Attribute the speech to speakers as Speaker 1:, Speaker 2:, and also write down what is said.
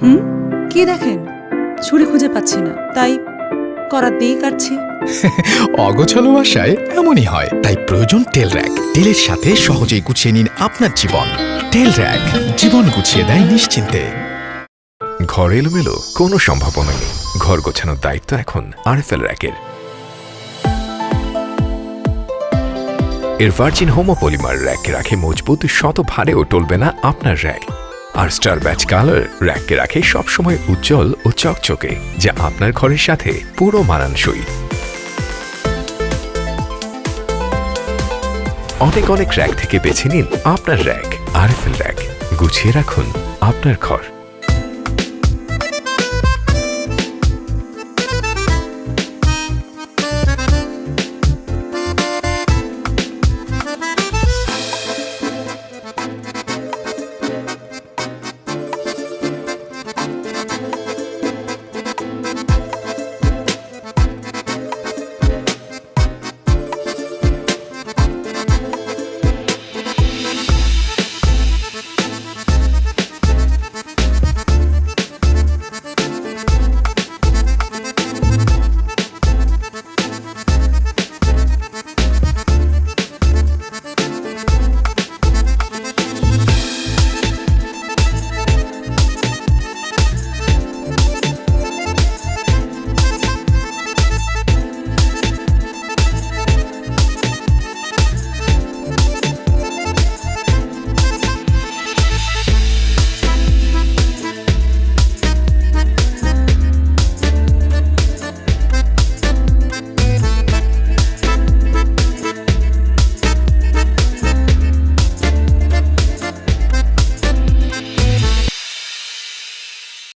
Speaker 1: হুম? কি দেখেন? ছুরি খুঁজে পাচ্ছি না তাই করাত দিয়েই কাটছি
Speaker 2: অগোছালো বাসায় এমনই হয়, তাই প্রয়োজন টেল র্যাক। টেলের সাথে সহজেই গুছিয়ে নিন আপনার জীবন। টেল র্যাক, জীবন গুছিয়ে দেয় নিশ্চিন্তে।
Speaker 3: ঘর এলোমেলো, কোনো সম্ভাবনা নেই। ঘর গোছানোর দায়িত্ব এখন আরএফএল র্যাকের। এর ভার্জিন হোমোপলিমার র্যাক রাখে মজবুত শত ভারেও টলবে না আপনার র্যাক। আর স্টার ব্যাচ কালার র্যাককে রাখে সবসময় উজ্জ্বল ও চকচকে, যা আপনার ঘরের সাথে পুরো মানানসই। অনেক অনেক র্যাক থেকে বেছে নিন আপনার র্যাক, আরএফএল র্যাক। গুছিয়ে রাখুন আপনার ঘর।